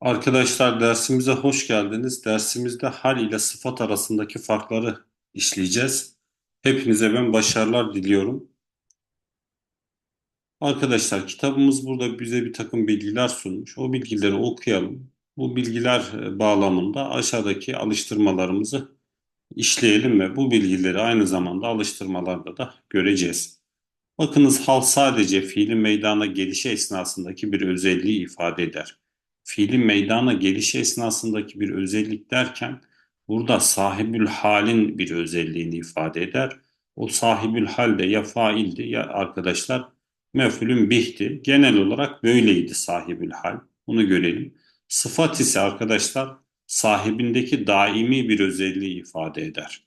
Arkadaşlar dersimize hoş geldiniz. Dersimizde hal ile sıfat arasındaki farkları işleyeceğiz. Hepinize ben başarılar diliyorum. Arkadaşlar kitabımız burada bize bir takım bilgiler sunmuş. O bilgileri okuyalım. Bu bilgiler e, bağlamında aşağıdaki alıştırmalarımızı işleyelim ve bu bilgileri aynı zamanda alıştırmalarda da göreceğiz. Bakınız hal sadece fiilin meydana gelişi esnasındaki bir özelliği ifade eder fiilin meydana gelişi esnasındaki bir özellik derken burada sahibül halin bir özelliğini ifade eder. O sahibül hal de ya faildi ya arkadaşlar mef'ulün bihti. Genel olarak böyleydi sahibül hal. Bunu görelim. Sıfat ise arkadaşlar sahibindeki daimi bir özelliği ifade eder.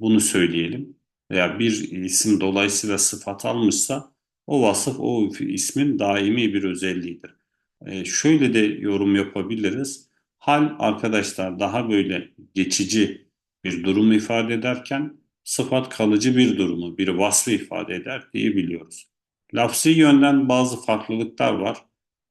Bunu söyleyelim. Veya bir isim dolayısıyla sıfat almışsa o vasıf o ismin daimi bir özelliğidir. E, şöyle de yorum yapabiliriz. Hal arkadaşlar daha böyle geçici bir durumu ifade ederken sıfat kalıcı bir durumu, bir vasfı ifade eder diye biliyoruz. Lafzi yönden bazı farklılıklar var.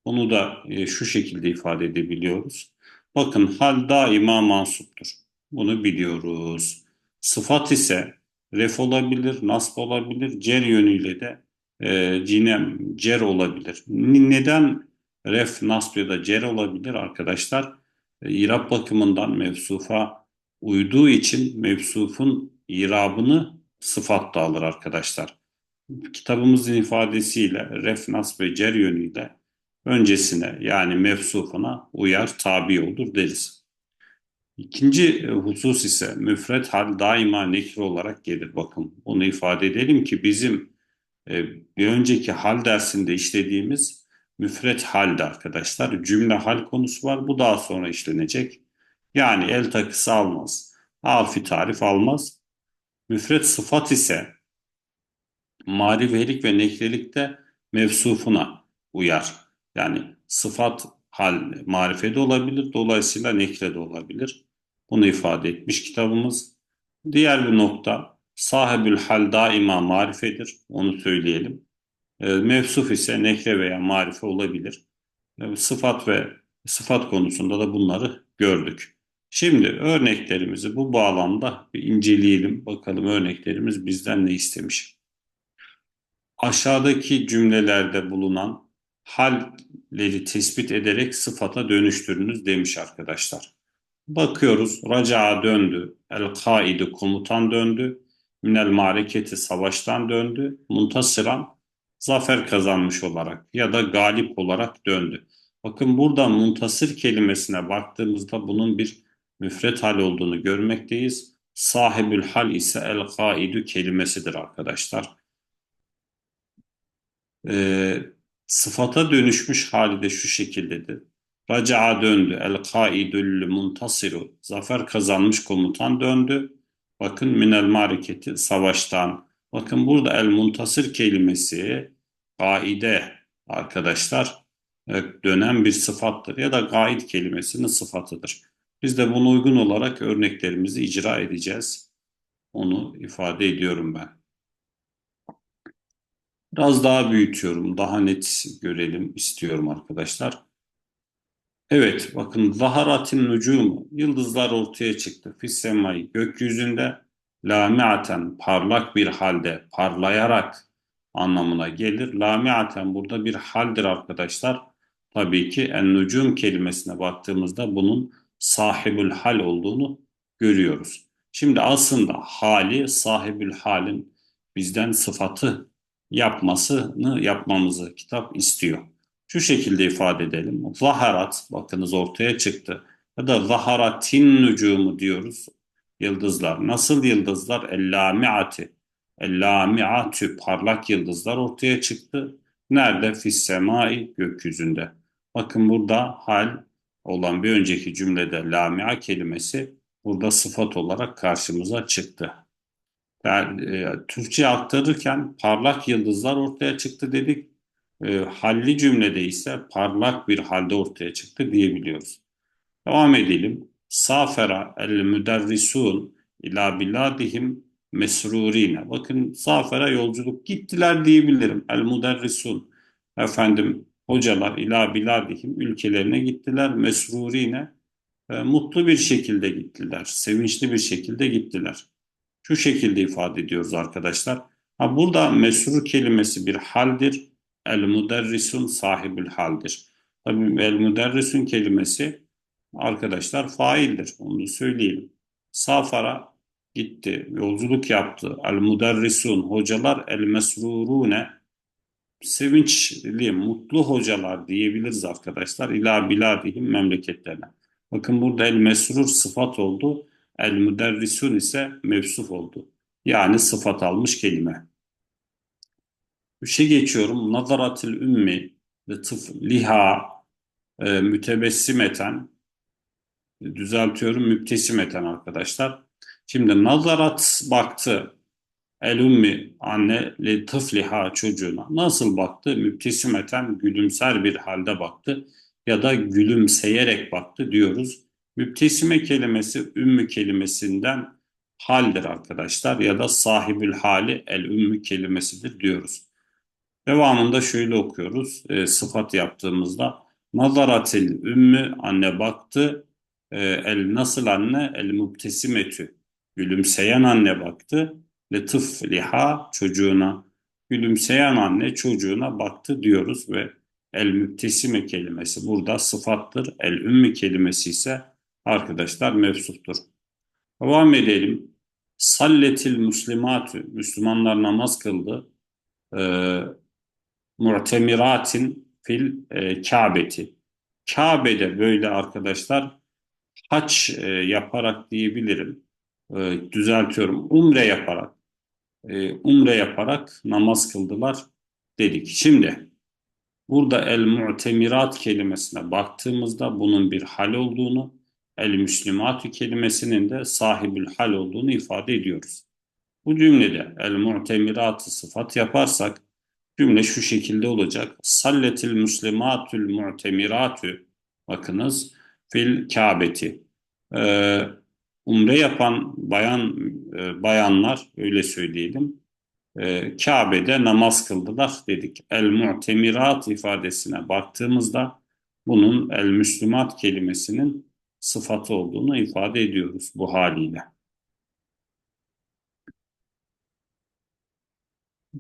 Onu da e, şu şekilde ifade edebiliyoruz. Bakın hal daima mansuptur. Bunu biliyoruz. Sıfat ise ref olabilir, nasb olabilir, cer yönüyle de e, cinem, cer olabilir. Neden ref, nasb ya da cer olabilir arkadaşlar. E, İrab bakımından mevsufa uyduğu için mevsufun irabını sıfat da alır arkadaşlar. Kitabımızın ifadesiyle ref, nasb ve cer yönüyle öncesine yani mevsufuna uyar, tabi olur deriz. İkinci e, husus ise müfret hal daima nekir olarak gelir. Bakın onu ifade edelim ki bizim e, bir önceki hal dersinde işlediğimiz müfret halde arkadaşlar. Cümle hal konusu var. Bu daha sonra işlenecek. Yani el takısı almaz. Alfi tarif almaz. Müfret sıfat ise marifelik ve nekrelikte mevsufuna uyar. Yani sıfat hal marifede olabilir. Dolayısıyla nekre de olabilir. Bunu ifade etmiş kitabımız. Diğer bir nokta sahibül hal daima marifedir. Onu söyleyelim. E, mevsuf ise nekre veya marife olabilir. E, sıfat ve sıfat konusunda da bunları gördük. Şimdi örneklerimizi bu bağlamda bir inceleyelim. Bakalım örneklerimiz bizden ne istemiş. Aşağıdaki cümlelerde bulunan halleri tespit ederek sıfata dönüştürünüz demiş arkadaşlar. Bakıyoruz. Raca'a döndü. El-Kaidi komutan döndü. Minel mareketi savaştan döndü. Muntasıran zafer kazanmış olarak ya da galip olarak döndü. Bakın burada muntasır kelimesine baktığımızda bunun bir müfret hal olduğunu görmekteyiz. Sahibül hal ise el kaidu kelimesidir arkadaşlar. Ee, sıfata dönüşmüş hali de şu şekildedir. Raca'a döndü. El kaidül muntasiru. Zafer kazanmış komutan döndü. Bakın minel mariketi savaştan. Bakın burada el muntasır kelimesi gaide arkadaşlar dönen bir sıfattır ya da gaid kelimesinin sıfatıdır. Biz de buna uygun olarak örneklerimizi icra edeceğiz. Onu ifade ediyorum ben. Biraz daha büyütüyorum, daha net görelim istiyorum arkadaşlar. Evet, bakın zaharatin nucumu, yıldızlar ortaya çıktı. Fissemayı gökyüzünde, lamiaten parlak bir halde, parlayarak anlamına gelir. Lamiaten burada bir haldir arkadaşlar. Tabii ki en-nucum kelimesine baktığımızda bunun sahibül hal olduğunu görüyoruz. Şimdi aslında hali sahibül halin bizden sıfatı yapmasını yapmamızı kitap istiyor. Şu şekilde ifade edelim. Zaharat bakınız ortaya çıktı. Ya da zaharatin nucumu diyoruz. Yıldızlar. Nasıl yıldızlar? Ellamiati Lami'atü parlak yıldızlar ortaya çıktı. Nerede? Fissemai gökyüzünde. Bakın burada hal olan bir önceki cümlede lamia kelimesi burada sıfat olarak karşımıza çıktı. Yani, e, Türkçe aktarırken parlak yıldızlar ortaya çıktı dedik. E, halli cümlede ise parlak bir halde ortaya çıktı diyebiliyoruz. Devam edelim. Safera el müderrisun ila biladihim mesrurine. Bakın zafere yolculuk gittiler diyebilirim. El muderrisun. Efendim hocalar ila biladihim ülkelerine gittiler. Mesrurine e, mutlu bir şekilde gittiler. Sevinçli bir şekilde gittiler. Şu şekilde ifade ediyoruz arkadaşlar. Ha, burada mesrur kelimesi bir haldir. El müderrisun sahibül haldir. Tabii el müderrisun kelimesi arkadaşlar faildir. Onu söyleyelim. Safara gitti, yolculuk yaptı. El müderrisun hocalar el mesrurune sevinçli, mutlu hocalar diyebiliriz arkadaşlar. İla biladihim memleketlerine. Bakın burada el mesrur sıfat oldu. El müderrisun ise mevsuf oldu. Yani sıfat almış kelime. Bir şey geçiyorum. Nazaratil ümmi liha e, mütebessimeten düzeltiyorum müptesimeten arkadaşlar. Şimdi nazarat baktı el ümmi anne li tıfliha çocuğuna nasıl baktı? Müptesimeten gülümser bir halde baktı ya da gülümseyerek baktı diyoruz. Müptesime kelimesi ümmü kelimesinden haldir arkadaşlar ya da sahibül hali el ümmü kelimesidir diyoruz. Devamında şöyle okuyoruz e, sıfat yaptığımızda nazaratil ümmü anne baktı e, el nasıl anne el mübtesimetü gülümseyen anne baktı letıf liha çocuğuna gülümseyen anne çocuğuna baktı diyoruz ve el mübtesime kelimesi burada sıfattır. El ümmü kelimesi ise arkadaşlar mevsuftur. Devam edelim. Salletil muslimatü Müslümanlar namaz kıldı. Ee, mu'temiratin fil e, Kabe'ti. Kabe'de böyle arkadaşlar haç e, yaparak diyebilirim. E, düzeltiyorum. Umre yaparak e, umre yaparak namaz kıldılar dedik. Şimdi burada el mu'temirat kelimesine baktığımızda bunun bir hal olduğunu, el müslimatü kelimesinin de sahibül hal olduğunu ifade ediyoruz. Bu cümlede el mu'temiratı sıfat yaparsak cümle şu şekilde olacak. Salletil muslimatül mu'temiratü bakınız fil Kabe'ti. Ee, umre yapan bayan e, bayanlar öyle söyleyelim e, Kabe'de namaz kıldılar dedik. El mu'temirat ifadesine baktığımızda bunun el müslümat kelimesinin sıfatı olduğunu ifade ediyoruz bu haliyle.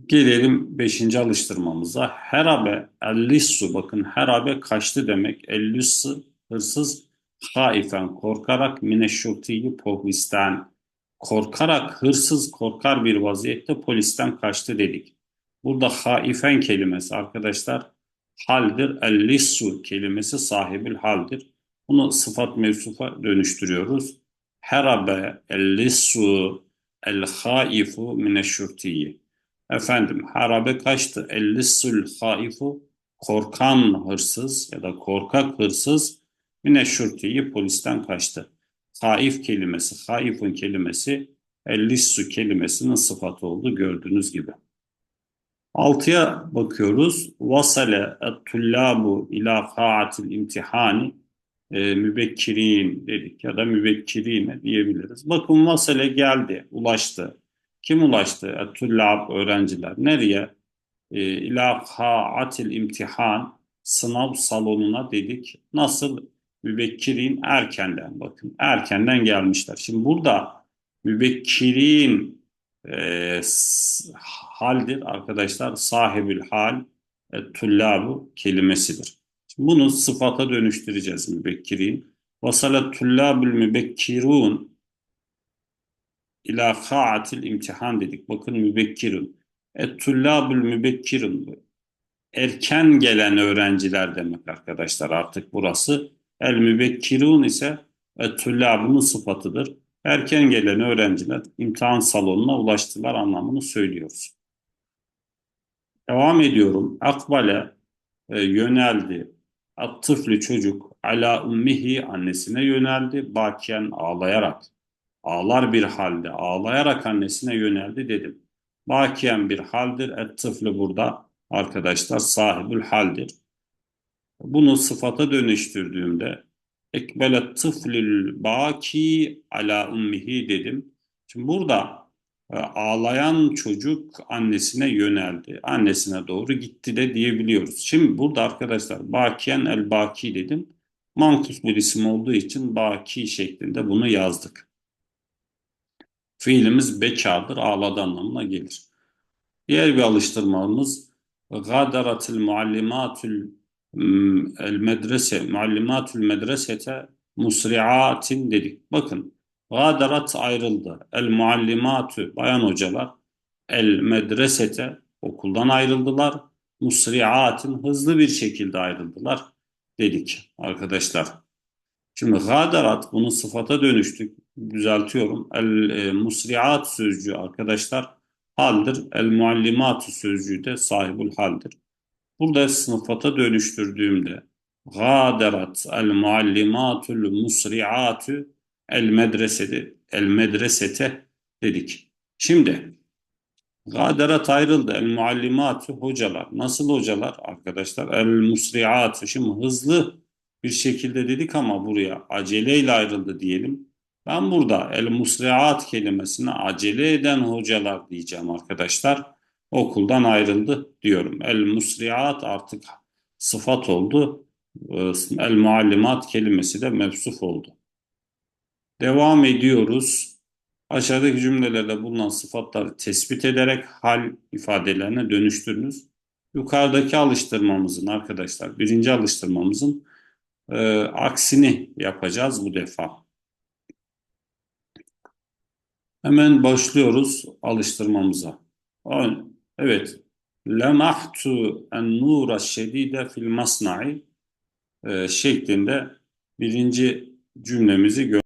Gelelim beşinci alıştırmamıza. Herabe, ellissu bakın herabe kaçtı demek. Ellissu hırsız haifen korkarak mineşşurtiyi pohvisten korkarak hırsız korkar bir vaziyette polisten kaçtı dedik. Burada haifen kelimesi arkadaşlar haldir. El-lissu kelimesi sahibül haldir. Bunu sıfat mevsufa dönüştürüyoruz. Herabe el-lissu el-haifu mineşşurtiyi. Efendim harabe kaçtı. El-lissul haifu korkan hırsız ya da korkak hırsız mineşşurtiyi polisten kaçtı. Haif kelimesi, haifun kelimesi ellissu kelimesinin sıfatı oldu gördüğünüz gibi. Altıya bakıyoruz. Vasale et-tullabu ila faatil imtihani e, mübekkirin dedik ya da mübekkirine diyebiliriz. Bakın vasale geldi, ulaştı. Kim ulaştı? Et-tullab öğrenciler. Nereye? E, ila faatil imtihan sınav salonuna dedik. Nasıl? Mübekkirin erkenden bakın erkenden gelmişler. Şimdi burada mübekkirin e, haldir arkadaşlar sahibül hal e, tullabu kelimesidir. Şimdi bunu sıfata dönüştüreceğiz mübekkirin. Vasala tullabul mübekkirun ila kaatil imtihan dedik. Bakın mübekkirun. Et tullabul mübekkirun erken gelen öğrenciler demek arkadaşlar artık burası El mübekkirun ise tüllabının sıfatıdır. Erken gelen öğrenciler imtihan salonuna ulaştılar anlamını söylüyoruz. Devam ediyorum. Akbale e, yöneldi. Attıflı çocuk ala ummihi annesine yöneldi. Bakiyen ağlayarak. Ağlar bir halde ağlayarak annesine yöneldi dedim. Bakiyen bir haldir. Ettıflı burada arkadaşlar sahibül haldir. Bunu sıfata dönüştürdüğümde ekbele tıflül baki ala ummihi dedim. Şimdi burada e, ağlayan çocuk annesine yöneldi. Annesine doğru gitti de diyebiliyoruz. Şimdi burada arkadaşlar bakiyen el baki dedim. Mankus bir isim olduğu için baki şeklinde bunu yazdık. Fiilimiz bekadır, ağladı anlamına gelir. Diğer bir alıştırmamız gadaratil muallimatul el medrese muallimatul medresete musri'atin dedik. Bakın gadarat ayrıldı. El muallimatu bayan hocalar el medresete okuldan ayrıldılar. Musri'atin hızlı bir şekilde ayrıldılar dedik arkadaşlar. Şimdi gadarat bunu sıfata dönüştük. Düzeltiyorum. El e, musri'at sözcüğü arkadaşlar haldir. El muallimatu sözcüğü de sahibul haldir. Burada sıfata dönüştürdüğümde gadarat el muallimatul musri'atu el medresede el medresete dedik. Şimdi gadarat ayrıldı. El muallimatu hocalar. Nasıl hocalar arkadaşlar? El musri'atu. Şimdi hızlı bir şekilde dedik ama buraya aceleyle ayrıldı diyelim. Ben burada el musri'at kelimesine acele eden hocalar diyeceğim arkadaşlar. Okuldan ayrıldı diyorum. El musri'at artık sıfat oldu. El muallimat kelimesi de mevsuf oldu. Devam ediyoruz. Aşağıdaki cümlelerde bulunan sıfatları tespit ederek hal ifadelerine dönüştürünüz. Yukarıdaki alıştırmamızın arkadaşlar birinci alıştırmamızın e, aksini yapacağız bu defa. Hemen başlıyoruz alıştırmamıza. Evet. Lemahtu en nura şedide fil masna'i e, şeklinde birinci cümlemizi gör.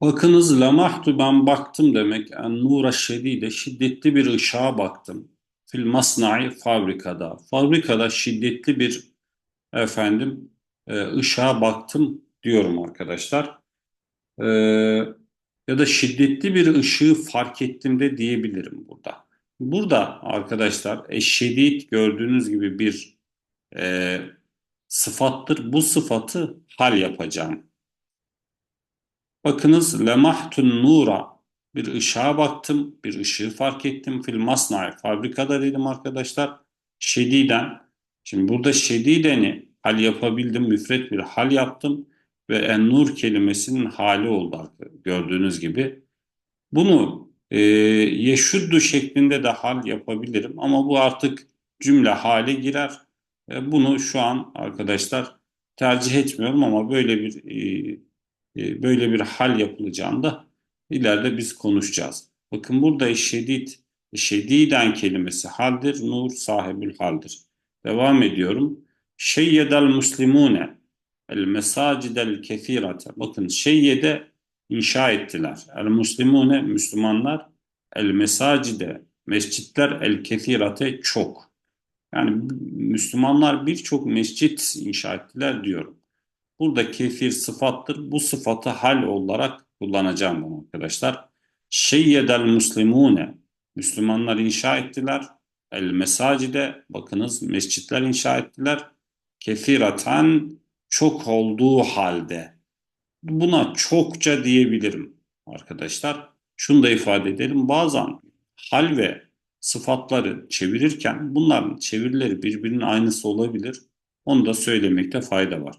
Bakınız lemahtu ben baktım demek. En nura şedide şiddetli bir ışığa baktım. Fil masna'i fabrikada. Fabrikada şiddetli bir efendim e, ışığa baktım diyorum arkadaşlar. Ee, ya da şiddetli bir ışığı fark ettim de diyebilirim burada. Burada arkadaşlar eşşedid gördüğünüz gibi bir e, sıfattır. Bu sıfatı hal yapacağım. Bakınız lemahtun nura bir ışığa baktım, bir ışığı fark ettim. Fil masnai fabrikada dedim arkadaşlar. Şediden. Şimdi burada şedideni hal yapabildim, müfret bir hal yaptım ve en-nur kelimesinin hali oldu gördüğünüz gibi. Bunu e, yeşuddu şeklinde de hal yapabilirim ama bu artık cümle hale girer. E, bunu şu an arkadaşlar tercih etmiyorum ama böyle bir e, e, böyle bir hal yapılacağında ileride biz konuşacağız. Bakın burada şedid, şediden kelimesi haldir, nur sahibül haldir. Devam ediyorum. Şeyyedel muslimune el mesacidel kefirate. Bakın şeyyede inşa ettiler. El muslimune Müslümanlar el mesacide mescitler el kefirate çok. Yani Müslümanlar birçok mescit inşa ettiler diyorum. Burada kefir sıfattır. Bu sıfatı hal olarak kullanacağım bunu arkadaşlar. Şeyyedel muslimune Müslümanlar inşa ettiler. El mesacide bakınız mescitler inşa ettiler. Kefiratan çok olduğu halde buna çokça diyebilirim arkadaşlar. Şunu da ifade edelim. Bazen hal ve sıfatları çevirirken bunların çevirileri birbirinin aynısı olabilir. Onu da söylemekte fayda var.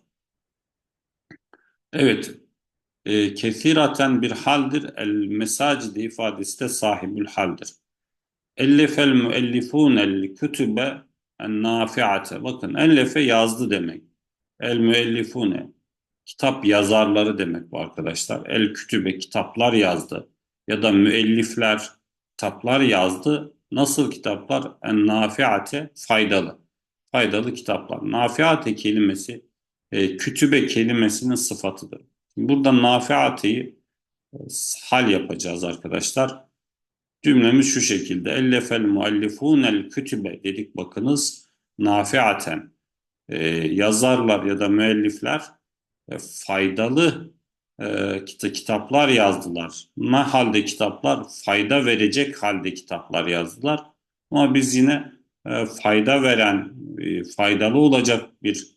Evet, e, kesiraten bir haldir. El mesacide ifadesi de sahibül haldir. Ellefel müellifûnel kütübe en nafiate. Bakın ellefe yazdı demek. El müellifune kitap yazarları demek bu arkadaşlar. El kütübe kitaplar yazdı ya da müellifler kitaplar yazdı. Nasıl kitaplar? En nafiate faydalı. Faydalı kitaplar. Nafiate kelimesi e, kütübe kelimesinin sıfatıdır. Burada nafiateyi e, hal yapacağız arkadaşlar. Cümlemiz şu şekilde. Ellefel muallifûnel kütübe dedik bakınız. Nafiaten e, yazarlar ya da müellifler e, faydalı e, kitaplar yazdılar. Ne halde kitaplar? Fayda verecek halde kitaplar yazdılar. Ama biz yine e, fayda veren, e, faydalı olacak bir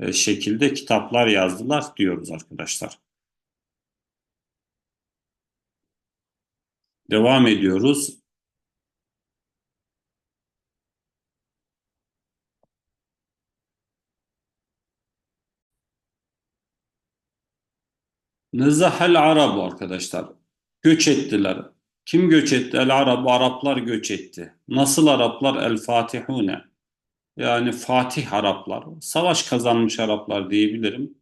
e, şekilde kitaplar yazdılar diyoruz arkadaşlar. Devam ediyoruz. Nezahel Arabu arkadaşlar. Göç ettiler. Kim göç etti? El Arabu, Araplar göç etti. Nasıl Araplar? El Fatihune. Yani Fatih Araplar. Savaş kazanmış Araplar diyebilirim.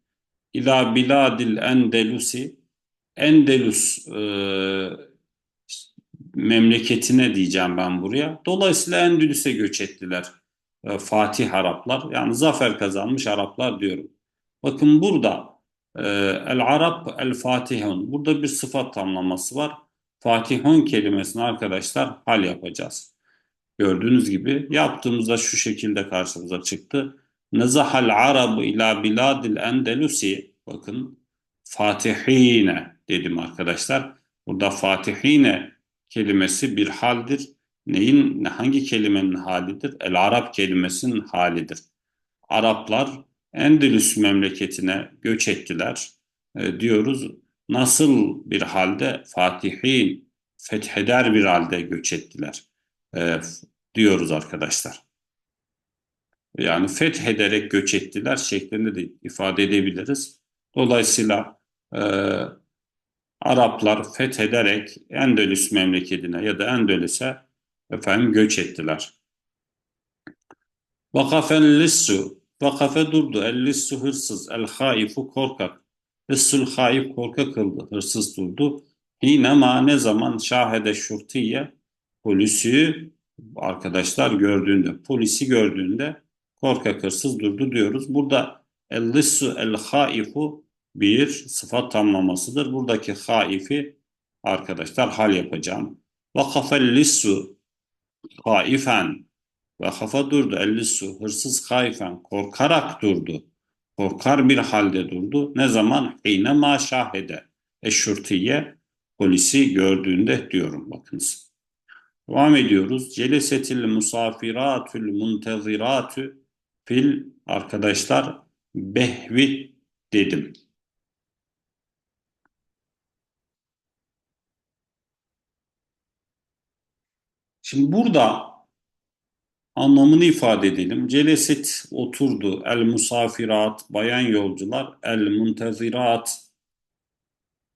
İla biladil Endelusi. Endelus e, memleketine diyeceğim ben buraya. Dolayısıyla Endülüs'e göç ettiler. E, Fatih Araplar. Yani zafer kazanmış Araplar diyorum. Bakın burada e, El Arap El Fatihun. Burada bir sıfat tamlaması var. Fatihun kelimesini arkadaşlar hal yapacağız. Gördüğünüz gibi yaptığımızda şu şekilde karşımıza çıktı. Nezahal Arabu ila biladil Endelusi. Bakın Fatihine dedim arkadaşlar. Burada Fatihine kelimesi bir haldir. Neyin, hangi kelimenin halidir? El Arap kelimesinin halidir. Araplar Endülüs memleketine göç ettiler e, diyoruz. Nasıl bir halde Fatihin fetheder bir halde göç ettiler e, diyoruz arkadaşlar. Yani fethederek göç ettiler şeklinde de ifade edebiliriz. Dolayısıyla e, Araplar fethederek Endülüs memleketine ya da Endülüs'e efendim göç ettiler. Vakafen lissu Vakafe durdu. El lissu hırsız. El haifu korkak. Lissul haif korkak kıldı. Hırsız durdu. Hinema ne zaman şahede şurtiye polisi arkadaşlar gördüğünde polisi gördüğünde korkak hırsız durdu diyoruz. Burada el lissu el haifu bir sıfat tamlamasıdır. Buradaki haifi arkadaşlar hal yapacağım. Vakafel lissu haifen ve hafa durdu. Ellissu hırsız haifen korkarak durdu. Korkar bir halde durdu. Ne zaman? Hine ma şahede. Eşşurtiye polisi gördüğünde diyorum bakınız. Devam ediyoruz. Celesetil musafiratül munteziratü fil arkadaşlar behvi dedim. Şimdi burada anlamını ifade edelim. Celesit oturdu. El musafirat bayan yolcular. El muntezirat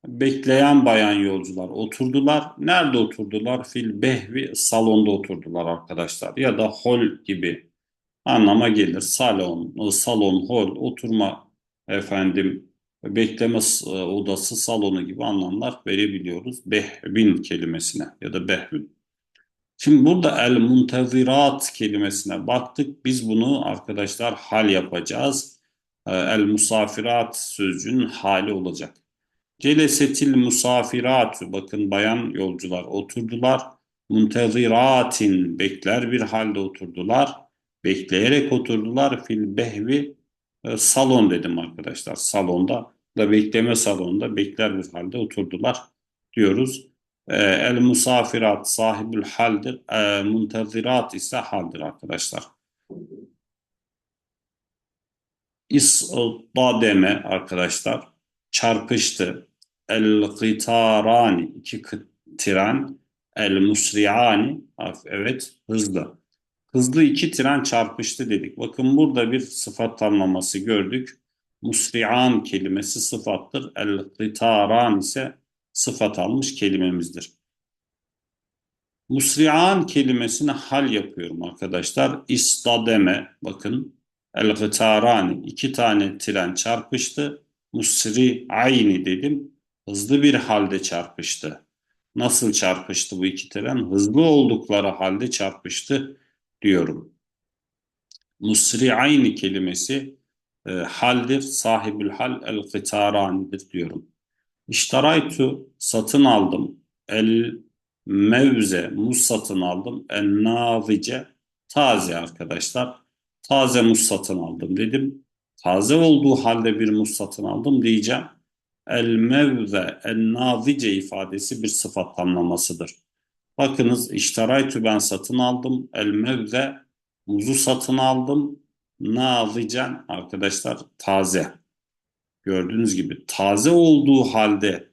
bekleyen bayan yolcular oturdular. Nerede oturdular? Fil behvi salonda oturdular arkadaşlar. Ya da hol gibi anlama gelir. Salon, salon, hol, oturma efendim bekleme e, odası salonu gibi anlamlar verebiliyoruz. Behvin kelimesine ya da behvin. Şimdi burada el muntezirat kelimesine baktık. Biz bunu arkadaşlar hal yapacağız. Ee, el musafirat sözcüğünün hali olacak. Celesetil musafiratü bakın bayan yolcular oturdular. Munteziratin bekler bir halde oturdular. Bekleyerek oturdular. Fil behvi e, salon dedim arkadaşlar. Salonda da bekleme salonunda bekler bir halde oturdular diyoruz. Ee, el musafirat sahibül haldir. E, muntezirat ise haldir arkadaşlar. İsdademe arkadaşlar çarpıştı. El gıtarani iki tren. El musriani evet hızlı. Hızlı iki tren çarpıştı dedik. Bakın burada bir sıfat tanımlaması gördük. Musri'an kelimesi sıfattır. El gıtaran ise sıfat almış kelimemizdir. Musri'an kelimesini hal yapıyorum arkadaşlar. İstademe bakın el-gıtarani iki tane tren çarpıştı. Musri'ayni dedim. Hızlı bir halde çarpıştı. Nasıl çarpıştı bu iki tren? Hızlı oldukları halde çarpıştı diyorum. Musri'ayni kelimesi e, haldir. Sahibül hal el-gıtaranidir diyorum. İştaraytu satın aldım. El mevze muz satın aldım. En navice taze arkadaşlar. Taze muz satın aldım dedim. Taze olduğu halde bir muz satın aldım diyeceğim. El mevze en navice ifadesi bir sıfat tamlamasıdır. Bakınız iştaraytu ben satın aldım. El mevze muzu satın aldım. Navicen arkadaşlar taze. Gördüğünüz gibi taze olduğu halde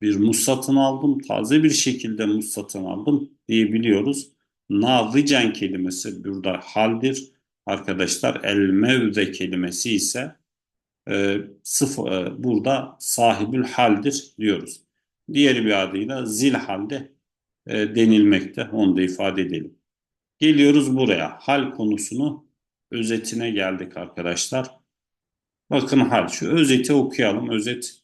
bir muz satın aldım, taze bir şekilde muz satın aldım diyebiliyoruz. Nazicen kelimesi burada haldir. Arkadaşlar el mevze kelimesi ise e, sıfır, e, burada sahibül haldir diyoruz. Diğer bir adıyla zil halde e, denilmekte. Onu da ifade edelim. Geliyoruz buraya. Hal konusunu özetine geldik arkadaşlar. Bakın hal. Şu özeti okuyalım. Özet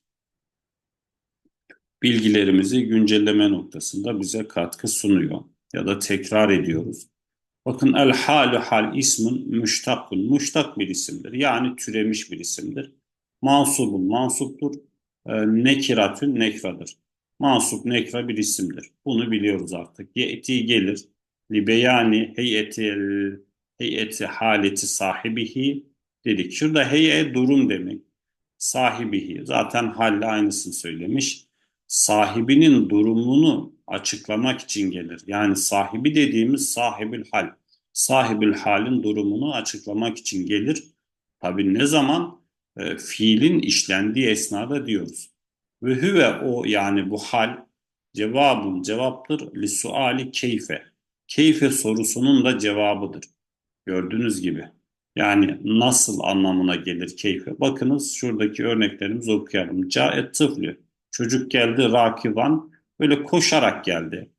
bilgilerimizi güncelleme noktasında bize katkı sunuyor. Ya da tekrar ediyoruz. Bakın el halu hal ismin müştakun. Müştak bir isimdir. Yani türemiş bir isimdir. Mansubun mansuptur. E, nekiratün nekradır. Mansup nekra bir isimdir. Bunu biliyoruz artık. Ye'ti gelir. Li beyani heyeti heyeti haleti sahibihi dedik. Şurada heye durum demek. Sahibihi. Zaten halle aynısını söylemiş. Sahibinin durumunu açıklamak için gelir. Yani sahibi dediğimiz sahibül hal. Sahibül halin durumunu açıklamak için gelir. Tabi ne zaman? E, fiilin işlendiği esnada diyoruz. Ve hüve o yani bu hal cevabın cevaptır li suali keyfe. Keyfe sorusunun da cevabıdır. Gördüğünüz gibi. Yani nasıl anlamına gelir keyfe. Bakınız şuradaki örneklerimizi okuyalım. Caet tıflü. Çocuk geldi rakivan böyle koşarak geldi.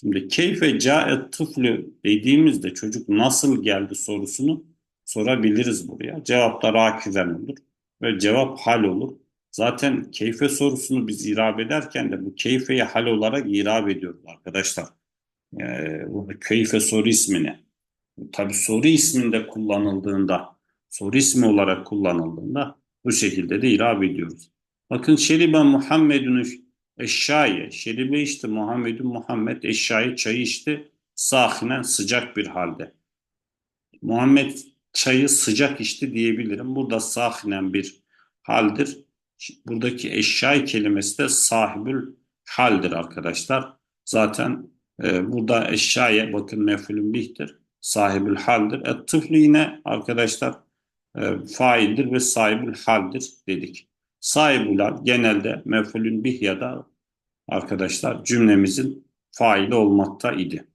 Şimdi keyfe caet tıflü dediğimizde çocuk nasıl geldi sorusunu sorabiliriz buraya. Cevap da rakiven olur ve cevap hal olur. Zaten keyfe sorusunu biz irab ederken de bu keyfeyi hal olarak irab ediyoruz arkadaşlar. Ee, bu keyfe soru ismini. Tabi soru isminde kullanıldığında, soru ismi olarak kullanıldığında bu şekilde de irab ediyoruz. Bakın şeribe Muhammedun eşşaye. Şeribe işte Muhammedun Muhammed eşşaye çayı içti. Sahinen sıcak bir halde. Muhammed çayı sıcak içti diyebilirim. Burada sahinen bir haldir. Buradaki eşya kelimesi de sahibül haldir arkadaşlar. Zaten e, burada eşyaya bakın mefulün bihtir. Sahibül haldir. Et tıflı yine arkadaşlar e, faildir ve sahibül haldir dedik. Sahibüler genelde mefulün bih ya da arkadaşlar cümlemizin faili olmakta idi.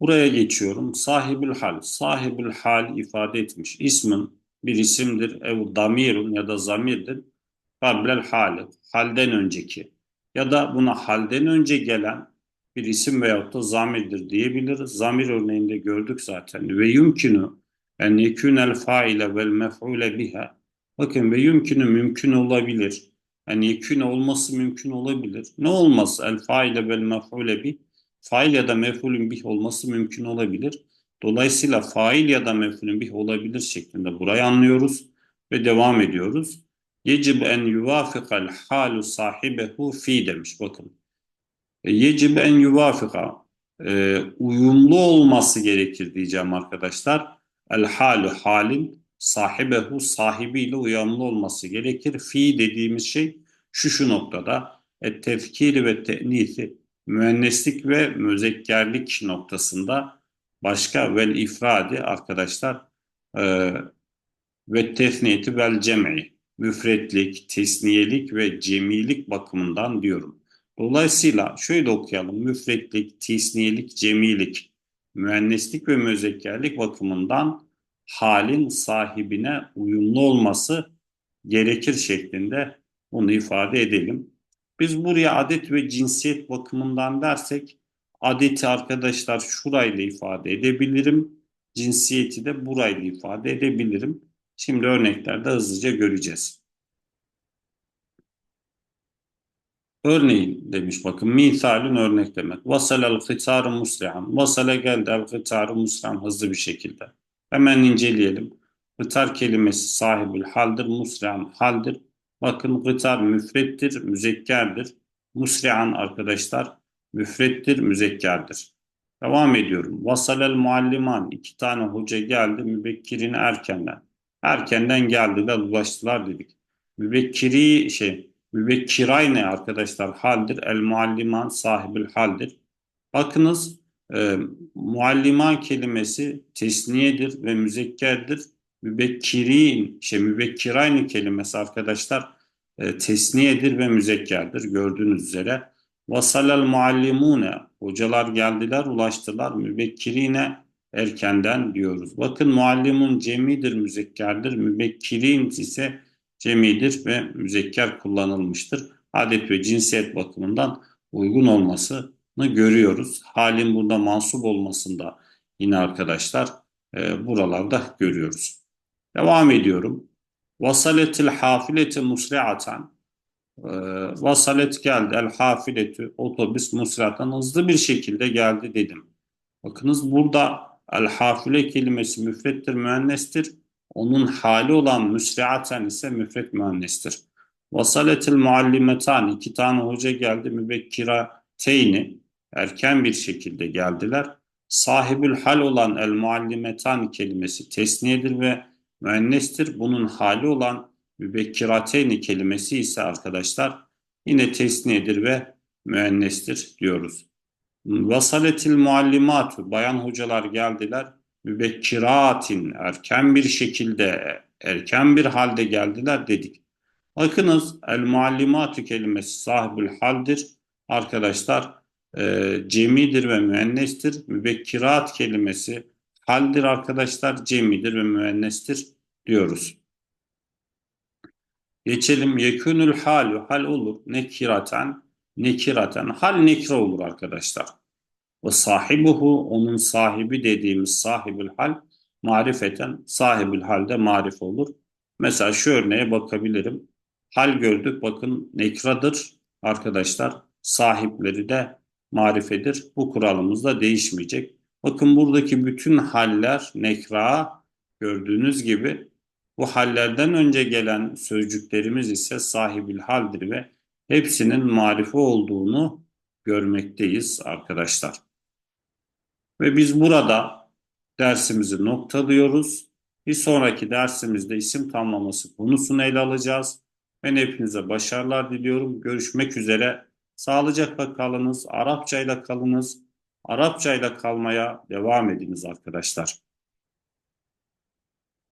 Buraya geçiyorum. Sahibül hal. Sahibül hal ifade etmiş. İsmin bir isimdir. Ev damirun ya da zamirdir. Kablel hali. Halden önceki. Ya da buna halden önce gelen bir isim veyahut da zamirdir diyebiliriz. Zamir örneğinde gördük zaten. Ve yumkinu en yekûnel faile vel mef'ule biha. Bakın ve yumkinu mümkün olabilir. Yani yekûne olması mümkün olabilir. Ne olmaz? El faile vel mef'ule bih fail ya da mef'ulün bih olması mümkün olabilir. Dolayısıyla fail ya da mef'ulün bih olabilir şeklinde burayı anlıyoruz ve devam ediyoruz. Yecib en yuvafikal halu sahibehu fi demiş bakın. E, yecib en yuvafika e, uyumlu olması gerekir diyeceğim arkadaşlar. El halu halin sahibehu sahibiyle uyumlu olması gerekir. Fi dediğimiz şey şu şu noktada et tefkiri ve te'nisi müenneslik ve müzekkerlik noktasında başka vel ifradi arkadaşlar e, ve tefniyeti vel cem'i müfretlik, tesniyelik ve cemilik bakımından diyorum. Dolayısıyla şöyle okuyalım. Müfretlik, tesniyelik, cemilik, müenneslik ve müzekkerlik bakımından halin sahibine uyumlu olması gerekir şeklinde onu ifade edelim. Biz buraya adet ve cinsiyet bakımından dersek adeti arkadaşlar şurayla ifade edebilirim. Cinsiyeti de burayla ifade edebilirim. Şimdi örneklerde hızlıca göreceğiz. Örneğin demiş bakın misalin örnek demek. Vasalel hıtarı muslihan. Vasale geldi el hıtarı muslihan hızlı bir şekilde. Hemen inceleyelim. Hıtar kelimesi sahibül haldir, muslihan haldir. Bakın gıtar müfrettir, müzekkerdir. Musri'an arkadaşlar müfrettir, müzekkerdir. Devam ediyorum. Vasalel mualliman. iki tane hoca geldi mübekkirini erkenden. Erkenden geldiler ulaştılar dedik. Mübekkiri şey mübekkiray ne arkadaşlar? Haldir. El mualliman sahibül haldir. Bakınız e, mualliman kelimesi tesniyedir ve müzekkerdir mübekkirin, şey mübekkirayni kelimesi arkadaşlar e, tesniyedir ve müzekkerdir gördüğünüz üzere. Vasalel muallimune hocalar geldiler ulaştılar mübekkirine erkenden diyoruz. Bakın muallimun cemidir müzekkerdir mübekkirin ise cemidir ve müzekker kullanılmıştır. Adet ve cinsiyet bakımından uygun olmasını görüyoruz. Halin burada mansup olmasında yine arkadaşlar e, buralarda görüyoruz. Devam ediyorum. Vasaletil hafileti musri'atan e, Vasalet geldi. El hafileti otobüs musri'atan hızlı bir şekilde geldi dedim. Bakınız burada el hafile kelimesi müfrettir, müennestir. Onun hali olan müsri'aten ise müfret müennestir. Vasaletil muallimetan iki tane hoca geldi mübekkira teyni erken bir şekilde geldiler. Sahibül hal olan el muallimetan kelimesi tesniyedir ve müennestir. Bunun hali olan mübekkirateyni kelimesi ise arkadaşlar yine tesniyedir ve müennestir diyoruz. Vasaletil muallimatu bayan hocalar geldiler. Mübekkiratin erken bir şekilde erken bir halde geldiler dedik. Bakınız el muallimatu kelimesi sahibül haldir. Arkadaşlar e, cemidir ve müennestir. Mübekkirat kelimesi haldir arkadaşlar cemidir ve müennestir diyoruz. Geçelim yekünül halu hal olur nekiraten nekiraten hal nekra olur arkadaşlar. Ve sahibuhu onun sahibi dediğimiz sahibül hal marifeten sahibül halde marif olur. Mesela şu örneğe bakabilirim. Hal gördük bakın nekradır arkadaşlar. Sahipleri de marifedir. Bu kuralımız da değişmeyecek. Bakın buradaki bütün haller nekra gördüğünüz gibi bu hallerden önce gelen sözcüklerimiz ise sahibül haldir ve hepsinin marife olduğunu görmekteyiz arkadaşlar. Ve biz burada dersimizi noktalıyoruz. Bir sonraki dersimizde isim tamlaması konusunu ele alacağız. Ben hepinize başarılar diliyorum. Görüşmek üzere. Sağlıcakla kalınız. Arapçayla kalınız. Arapçayla kalmaya devam ediniz arkadaşlar.